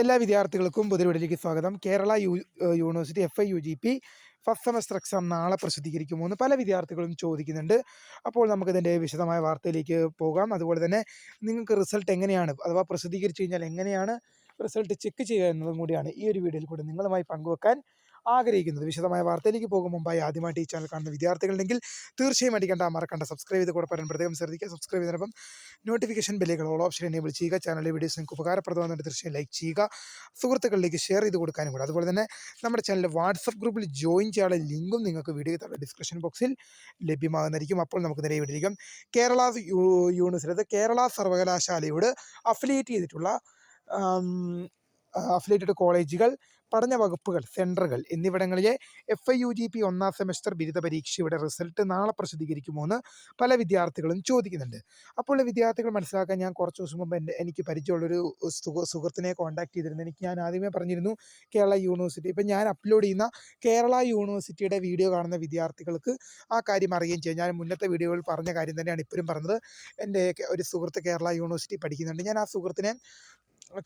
എല്ലാ വിദ്യാർത്ഥികൾക്കും പുതിയവിടിലേക്ക് സ്വാഗതം. Kerala u university F I U G P first semester exam നാളെ പ്രസിദ്ധീകരിക്കുമോ എന്ന് പല വിദ്യാർത്ഥികളും ചോദിക്കുന്നുണ്ട്. അപ്പോൾ നമുക്കിതിന്റെ വിശദമായ വാർത്തയിലേക്ക് പോകാം. അതുപോലെ തന്നെ നിങ്ങൾക്ക് റിസൾട്ട് എങ്ങനെയാണ്? അഥവാ പ്രസിദ്ധീകരിച്ചു കഴിഞ്ഞാൽ എങ്ങനെയാണ് റിസൾട്ട് ചെക്ക് ചെയ്യുക എന്നതും കൂടിയാണ് ഈ ഒരു വീഡിയോയിൽ കൂടി നിങ്ങളുമായി പങ്കുവെക്കാൻ ആഗ്രഹിക്കുന്നത്. വിശദമായ വാർത്തയിലേക്ക് പോകും. മുമ്പായി ആദ്യമായിട്ട് ഈ ചാനൽ കാണുന്ന വിദ്യാർത്ഥികളുണ്ടെങ്കിൽ തീർച്ചയായും അടിക്കേണ്ട മറക്കണ്ട. സബ്സ്ക്രൈബ് ചെയ്ത് കൂടെ പറയാൻ പ്രത്യേകം ശ്രദ്ധിക്കുക. സബ്സ്ക്രൈബ് ചെയ്തതിനൊപ്പം നോട്ടിഫിക്കേഷൻ ബില്ലുകൾ ഓൾ ഓപ്ഷൻ എനേബിൾ ചെയ്യുക. ചാനലിലെ വീഡിയോസ് നിങ്ങൾക്ക് ഉപകാരപ്രദമാണെന്ന് തീർച്ചയായും ലൈക്ക് ചെയ്യുക. സുഹൃത്തുക്കളിലേക്ക് ഷെയർ ചെയ്ത് കൊടുക്കാനും കൂടെ. അതുപോലെ തന്നെ നമ്മുടെ ചാനൽ വാട്സപ്പ് ഗ്രൂപ്പിൽ ജോയിൻ ചെയ്യാനുള്ള ലിങ്കും നിങ്ങൾക്ക് വീഡിയോ താഴെ ഡിസ്ക്രിപ്ഷൻ ബോക്സിൽ ലഭ്യമാകുന്നതായിരിക്കും. അപ്പോൾ നമുക്ക് നേരെ വിട്ടിരിക്കും കേരള യൂണിവേഴ്സിറ്റി കേരള സർവകലാശാലയോട് അഫിലിയേറ്റ് ചെയ്തിട്ടുള്ള അഫിലിയേറ്റഡ് കോളേജുകൾ പഠന വകുപ്പുകൾ സെന്ററുകൾ എന്നിവിടങ്ങളിലെ F I U G P ഒന്നാം സെമസ്റ്റർ ബിരുദ പരീക്ഷയുടെ റിസൾട്ട് നാളെ പ്രസിദ്ധീകരിക്കുമോ എന്ന് പല വിദ്യാർത്ഥികളും ചോദിക്കുന്നുണ്ട്. അപ്പോൾ വിദ്യാർത്ഥികൾ മനസ്സിലാക്കാൻ ഞാൻ കുറച്ച് ദിവസം മുമ്പ് എന്റെ എനിക്ക് പരിചയമുള്ളൊരു സുഹൃ സുഹൃത്തിനെ കോൺടാക്ട് ചെയ്തിരുന്നു. എനിക്ക് ഞാൻ ആദ്യമേ പറഞ്ഞിരുന്നു കേരള യൂണിവേഴ്സിറ്റി. ഇപ്പം ഞാൻ അപ്ലോഡ് ചെയ്യുന്ന കേരള യൂണിവേഴ്സിറ്റിയുടെ വീഡിയോ കാണുന്ന വിദ്യാർത്ഥികൾക്ക് ആ കാര്യം അറിയുകയും ചെയ്യും. ഞാൻ മുന്നത്തെ വീഡിയോയിൽ പറഞ്ഞ കാര്യം തന്നെയാണ് ഇപ്പോഴും പറഞ്ഞത്. എന്റെ ഒരു സുഹൃത്ത് കേരള യൂണിവേഴ്സിറ്റി പഠിക്കുന്നുണ്ട്. ഞാൻ ആ സുഹൃത്തിനെ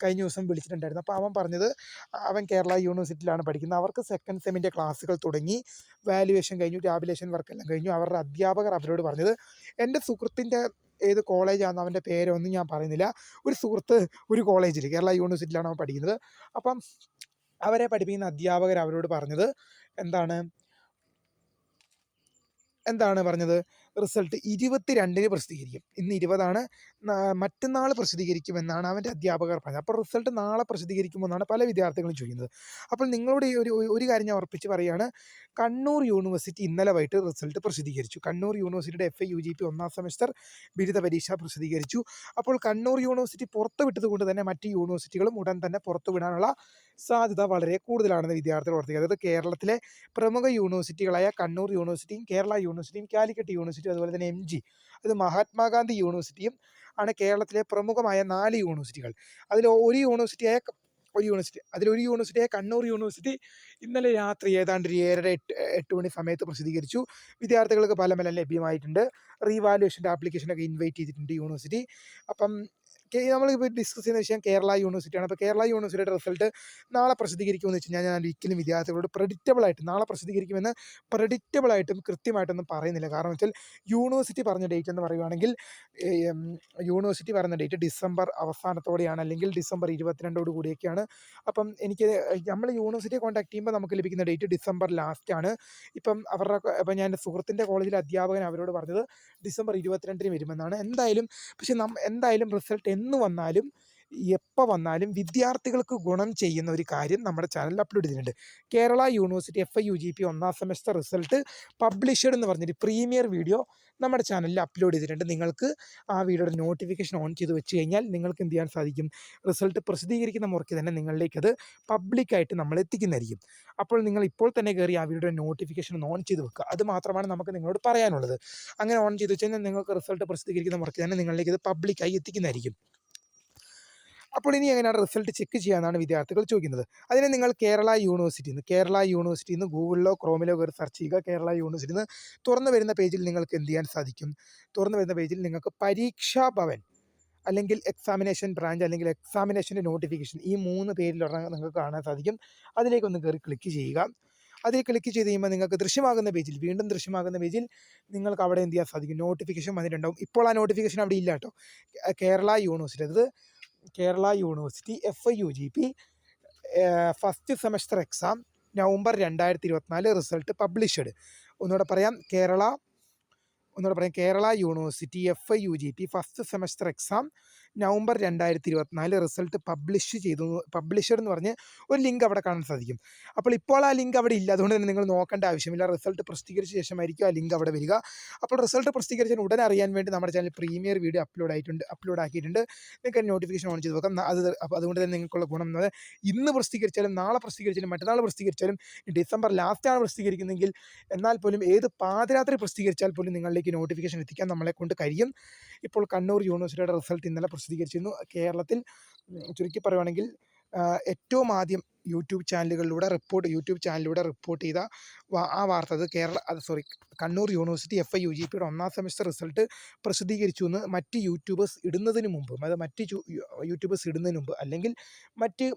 കഴിഞ്ഞ ദിവസം വിളിച്ചിട്ടുണ്ടായിരുന്നു. അപ്പോൾ അവൻ പറഞ്ഞത് അവൻ കേരള യൂണിവേഴ്സിറ്റിയിലാണ് പഠിക്കുന്നത്. അവർക്ക് സെക്കൻഡ് സെമിന്റെ ക്ലാസ്സുകൾ തുടങ്ങി. വാല്യുവേഷൻ കഴിഞ്ഞു ടാബുലേഷൻ വർക്കെല്ലാം കഴിഞ്ഞു. അവരുടെ അധ്യാപകർ അവരോട് പറഞ്ഞത് എന്റെ സുഹൃത്തിന്റെ ഏത് കോളേജാണെന്ന് അവന്റെ പേരൊന്നും ഞാൻ പറയുന്നില്ല. ഒരു സുഹൃത്ത് ഒരു കോളേജിൽ കേരള യൂണിവേഴ്സിറ്റിയിലാണ് അവൻ പഠിക്കുന്നത്. അപ്പം അവരെ പഠിപ്പിക്കുന്ന അധ്യാപകർ അവരോട് പറഞ്ഞത് എന്താണ്? എന്താണ് പറഞ്ഞത്? റിസൾട്ട് ഇരുപത്തിരണ്ടിന് പ്രസിദ്ധീകരിക്കും. ഇന്ന് ഇരുപതാണ്. മറ്റന്നാൾ പ്രസിദ്ധീകരിക്കുമെന്നാണ് അവന്റെ അധ്യാപകർ പറഞ്ഞത്. അപ്പോൾ റിസൾട്ട് നാളെ പ്രസിദ്ധീകരിക്കുമെന്നാണ് പല വിദ്യാർത്ഥികളും ചോദിക്കുന്നത്. അപ്പോൾ നിങ്ങളോട് ഒരു ഒരു കാര്യം ഞാൻ ഉറപ്പിച്ച് പറയുകയാണ്. കണ്ണൂർ യൂണിവേഴ്സിറ്റി ഇന്നലെ വൈകിട്ട് റിസൾട്ട് പ്രസിദ്ധീകരിച്ചു. കണ്ണൂർ യൂണിവേഴ്സിറ്റിയുടെ F A U G P ഒന്നാം സെമസ്റ്റർ ബിരുദ പരീക്ഷ പ്രസിദ്ധീകരിച്ചു. അപ്പോൾ കണ്ണൂർ യൂണിവേഴ്സിറ്റി പുറത്ത് കൊണ്ട് തന്നെ മറ്റ് യൂണിവേഴ്സിറ്റികളും ഉടൻ തന്നെ പുറത്തു വിടാനുള്ള സാധ്യത വളരെ കൂടുതലാണെന്ന് വിദ്യാർത്ഥികൾ ഓർത്തിക്കുക അതായത് കേരളത്തിലെ പ്രമുഖ യൂണിവേഴ്സിറ്റികളായ കണ്ണൂർ യൂണിവേഴ്സിറ്റിയും കേരള യൂണിവേഴ്സിറ്റിയും കാലിക്കറ്റ് യൂണിവേഴ്സിറ്റിയും അതുപോലെ തന്നെ എം ജി. അത് മഹാത്മാഗാന്ധി യൂണിവേഴ്സിറ്റിയും ആണ് കേരളത്തിലെ പ്രമുഖമായ നാല് യൂണിവേഴ്സിറ്റികൾ. അതിൽ ഒരു യൂണിവേഴ്സിറ്റിയായ ഒരു യൂണിവേഴ്സിറ്റി അതിലൊരു യൂണിവേഴ്സിറ്റിയായ കണ്ണൂർ യൂണിവേഴ്സിറ്റി ഇന്നലെ രാത്രി ഏതാണ്ട് ഒരു ഏഴര എട്ട് എട്ട് മണി സമയത്ത് പ്രസിദ്ധീകരിച്ചു. വിദ്യാർത്ഥികൾക്ക് ഫലമെല്ലാം ലഭ്യമായിട്ടുണ്ട്. റീവാലുവേഷന്റെ ആപ്ലിക്കേഷനൊക്കെ ഇൻവൈറ്റ് ചെയ്തിട്ടുണ്ട് യൂണിവേഴ്സിറ്റി. അപ്പം നമ്മളിപ്പോൾ ഡിസ്കസ് ചെയ്യുന്ന വിഷയം കേരള യൂണിവേഴ്സിറ്റിയാണ് അപ്പോൾ കേരള യൂണിവേഴ്സിറ്റിയുടെ റിസൾട്ട് നാളെ പ്രസിദ്ധീകരിക്കുമെന്ന് വെച്ച് കഴിഞ്ഞാൽ ഞാൻ ഒരിക്കലും വിദ്യാർത്ഥികളോട് പ്രഡിക്റ്റബിൾ ആയിട്ട് നാളെ പ്രസിദ്ധീകരിക്കുമെന്ന് പ്രഡിക്റ്റബിൾ ആയിട്ടും കൃത്യമായിട്ടൊന്നും പറയുന്നില്ല. കാരണം വെച്ചാൽ യൂണിവേഴ്സിറ്റി പറഞ്ഞ ഡേറ്റ് എന്ന് പറയുവാണെങ്കിൽ യൂണിവേഴ്സിറ്റി പറഞ്ഞ ഡേറ്റ് ഡിസംബർ അവസാനത്തോടെയാണ് അല്ലെങ്കിൽ ഡിസംബർ ഇരുപത്തിരണ്ടോട് കൂടിയൊക്കെയാണ്. അപ്പം എനിക്ക് നമ്മൾ യൂണിവേഴ്സിറ്റിയെ കോൺടാക്ട് ചെയ്യുമ്പോൾ നമുക്ക് ലഭിക്കുന്ന ഡേറ്റ് ഡിസംബർ ലാസ്റ്റാണ് ഇപ്പം അവരുടെ ഇപ്പം ഞാൻ സുഹൃത്തിന്റെ കോളേജിലെ അധ്യാപകൻ അവരോട് പറഞ്ഞത് ഡിസംബർ ഇരുപത്തിരണ്ടിന് വരുമെന്നാണ്. എന്തായാലും പക്ഷേ നം എന്തായാലും റിസൾട്ട് എന്ന് വന്നാലും എപ്പോൾ വന്നാലും വിദ്യാർത്ഥികൾക്ക് ഗുണം ചെയ്യുന്ന ഒരു കാര്യം നമ്മുടെ ചാനലിൽ അപ്ലോഡ് ചെയ്തിട്ടുണ്ട്. Kerala university F I U G P ഒന്നാം സെമസ്റ്റർ റിസൾട്ട് പബ്ലിഷ്ഡ് എന്ന് പറഞ്ഞിട്ട് പ്രീമിയർ വീഡിയോ നമ്മുടെ ചാനലിൽ അപ്ലോഡ് ചെയ്തിട്ടുണ്ട്. നിങ്ങൾക്ക് ആ വീഡിയോയുടെ നോട്ടിഫിക്കേഷൻ ഓൺ ചെയ്ത് വെച്ച് കഴിഞ്ഞാൽ നിങ്ങൾക്ക് എന്ത് ചെയ്യാൻ സാധിക്കും? റിസൾട്ട് പ്രസിദ്ധീകരിക്കുന്ന മുറയ്ക്ക് തന്നെ നിങ്ങളിലേക്ക് അത് പബ്ലിക്കായിട്ട് നമ്മൾ എത്തിക്കുന്നതായിരിക്കും. അപ്പോൾ നിങ്ങൾ ഇപ്പോൾ തന്നെ കയറി ആ വീഡിയോയുടെ നോട്ടിഫിക്കേഷൻ ഓൺ ചെയ്ത് വെക്കുക. അത് മാത്രമാണ് നമുക്ക് നിങ്ങളോട് പറയാനുള്ളത്. അങ്ങനെ ഓൺ ചെയ്ത് വെച്ച് കഴിഞ്ഞാൽ നിങ്ങൾക്ക് റിസൾട്ട് പ്രസിദ്ധീകരിക്കുന്ന മുറയ്ക്ക് തന്നെ നിങ്ങളിലേക്ക് ഇത് പബ്ലിക്കായി എത്തിക്കുന്നതായിരിക്കും. അപ്പോൾ ഇനി എങ്ങനെയാണ് റിസൾട്ട് ചെക്ക് ചെയ്യാമെന്നാണ് വിദ്യാർത്ഥികൾ ചോദിക്കുന്നത്. അതിന് നിങ്ങൾ കേരള യൂണിവേഴ്സിറ്റിയിൽ നിന്ന് കേരള യൂണിവേഴ്സിറ്റിയിൽ നിന്ന് ഗൂഗിളിലോ ക്രോമിലോ കയറി സെർച്ച് ചെയ്യുക. കേരള യൂണിവേഴ്സിറ്റിയിൽ നിന്ന് തുറന്നു വരുന്ന പേജിൽ നിങ്ങൾക്ക് എന്ത് ചെയ്യാൻ സാധിക്കും? തുറന്നു വരുന്ന പേജിൽ നിങ്ങൾക്ക് പരീക്ഷാ ഭവൻ അല്ലെങ്കിൽ എക്സാമിനേഷൻ ബ്രാഞ്ച് അല്ലെങ്കിൽ എക്സാമിനേഷന്റെ നോട്ടിഫിക്കേഷൻ ഈ മൂന്ന് പേരിലൊരെണ്ണം നിങ്ങൾക്ക് കാണാൻ സാധിക്കും. അതിലേക്ക് ഒന്ന് കയറി ക്ലിക്ക് ചെയ്യുക. അതിൽ ക്ലിക്ക് ചെയ്ത് കഴിയുമ്പോൾ നിങ്ങൾക്ക് ദൃശ്യമാകുന്ന പേജിൽ വീണ്ടും ദൃശ്യമാകുന്ന പേജിൽ നിങ്ങൾക്ക് അവിടെ എന്ത് ചെയ്യാൻ സാധിക്കും? നോട്ടിഫിക്കേഷൻ വന്നിട്ടുണ്ടാവും. ഇപ്പോൾ ആ നോട്ടിഫിക്കേഷൻ അവിടെ ഇല്ല കേട്ടോ. കേരള യൂണിവേഴ്സിറ്റി അതായത് Kerala university F I U G P first semester exam November രണ്ടായിരത്തി ഇരുപത്തിനാല് റിസൾട്ട് പബ്ലിഷ്ഡ് ഒന്നുകൂടെ പറയാം കേരള ഒന്നുകൂടെ പറയാം Kerala university F I U G P first semester exam November രണ്ടായിരത്തി ഇരുപത്തിനാല് റിസൾട്ട് പബ്ലിഷ് ചെയ്തു പബ്ലിഷർ എന്ന് പറഞ്ഞ് ഒരു ലിങ്ക് അവിടെ കാണാൻ സാധിക്കും. അപ്പോൾ ഇപ്പോൾ ആ ലിങ്ക് അവിടെ ഇല്ല. അതുകൊണ്ട് തന്നെ നിങ്ങൾ നോക്കേണ്ട ആവശ്യമില്ല. റിസൾട്ട് പ്രസിദ്ധീകരിച്ച ശേഷമായിരിക്കും ആ ലിങ്ക് അവിടെ വരിക. അപ്പോൾ റിസൾട്ട് പ്രസിദ്ധീകരിച്ചാൽ ഉടൻ അറിയാൻ വേണ്ടി നമ്മുടെ ചാനൽ പ്രീമിയർ വീഡിയോ അപ്ലോഡ് ആയിട്ടുണ്ട് അപ്ലോഡ് ആക്കിയിട്ടുണ്ട്. നിങ്ങൾക്ക് നോട്ടിഫിക്കേഷൻ ഓൺ ചെയ്ത് വെക്കാം. അത് അതുകൊണ്ട് തന്നെ നിങ്ങൾക്കുള്ള ഗുണം എന്ന് ഇന്ന് പ്രസിദ്ധീകരിച്ചാലും നാളെ പ്രസിദ്ധീകരിച്ചാലും മറ്റന്നാൾ പ്രസിദ്ധീകരിച്ചാലും ഡിസംബർ ലാസ്റ്റാണ് പ്രസിദ്ധീകരിക്കുന്നതെങ്കിൽ എന്നാൽ പോലും ഏത് പാതിരാത്രി പ്രസിദ്ധീകരിച്ചാൽ പോലും നിങ്ങളിലേക്ക് നോട്ടിഫിക്കേഷൻ എത്തിക്കാൻ നമ്മളെ കൊണ്ട് കഴിയും. ഇപ്പോൾ കണ്ണൂർ യൂണിവേഴ്സിറ്റിയുടെ റിസൾട്ട് ഇന്നലെ പ്രസിദ്ധീകരിച്ചിരുന്നു. കേരളത്തിൽ ചുരുക്കി പറയുകയാണെങ്കിൽ ഏറ്റവും ആദ്യം യൂട്യൂബ് ചാനലുകളിലൂടെ റിപ്പോർട്ട് യൂട്യൂബ് ചാനലിലൂടെ റിപ്പോർട്ട് ചെയ്ത ആ വാർത്ത അത് കേരള അത് sorry Kannur university F I U G പിയുടെ ഒന്നാം സെമസ്റ്റർ റിസൾട്ട് പ്രസിദ്ധീകരിച്ചു എന്ന് മറ്റ് യൂട്യൂബേഴ്സ് ഇടുന്നതിന് മുമ്പ് അത് മറ്റ് യൂട്യൂബേഴ്സ് ഇടുന്നതിന് മുമ്പ് അല്ലെങ്കിൽ മറ്റ്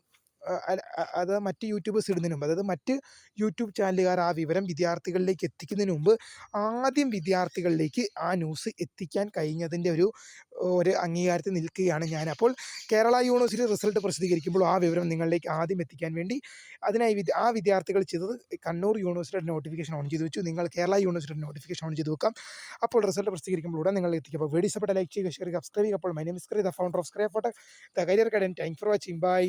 അത് മറ്റ് യൂട്യൂബേഴ്സ് ഇടുന്നതിന് മുമ്പ് അതായത് മറ്റ് യൂട്യൂബ് ചാനലുകാർ ആ വിവരം വിദ്യാർത്ഥികളിലേക്ക് എത്തിക്കുന്നതിന് മുമ്പ് ആദ്യം വിദ്യാർത്ഥികളിലേക്ക് ആ ന്യൂസ് എത്തിക്കാൻ കഴിഞ്ഞതിന്റെ ഒരു ഒരു അംഗീകാരത്തിൽ നിൽക്കുകയാണ് ഞാൻ. അപ്പോൾ കേരള യൂണിവേഴ്സിറ്റി റിസൾട്ട് പ്രസിദ്ധീകരിക്കുമ്പോൾ ആ വിവരം നിങ്ങളിലേക്ക് ആദ്യം എത്തിക്കാൻ വേണ്ടി അതിനായി ആ വിദ്യാർത്ഥികൾ ചെയ്തത് കണ്ണൂർ യൂണിവേഴ്സിറ്റിയുടെ നോട്ടിഫിക്കേഷൻ ഓൺ ചെയ്ത് വെച്ചു നിങ്ങൾ കേരള യൂണിവേഴ്സിറ്റിയുടെ നോട്ടിഫിക്കേഷൻ ഓൺ ചെയ്ത് വെക്കാം അപ്പോൾ റിസൾട്ട് പ്രസിദ്ധീകരിക്കുമ്പോൾ ഉടൻ നിങ്ങൾ എത്തിക്കും അപ്പോൾ വേടി ഇഷ്ടപ്പെട്ട ലൈക്ക് ചെയ്യുക ഷെയർ സബ്സ്ക്രൈബ് ചെയ്യുക. അപ്പോൾ my name is the founder of scry photo the career guidance thank for watching bye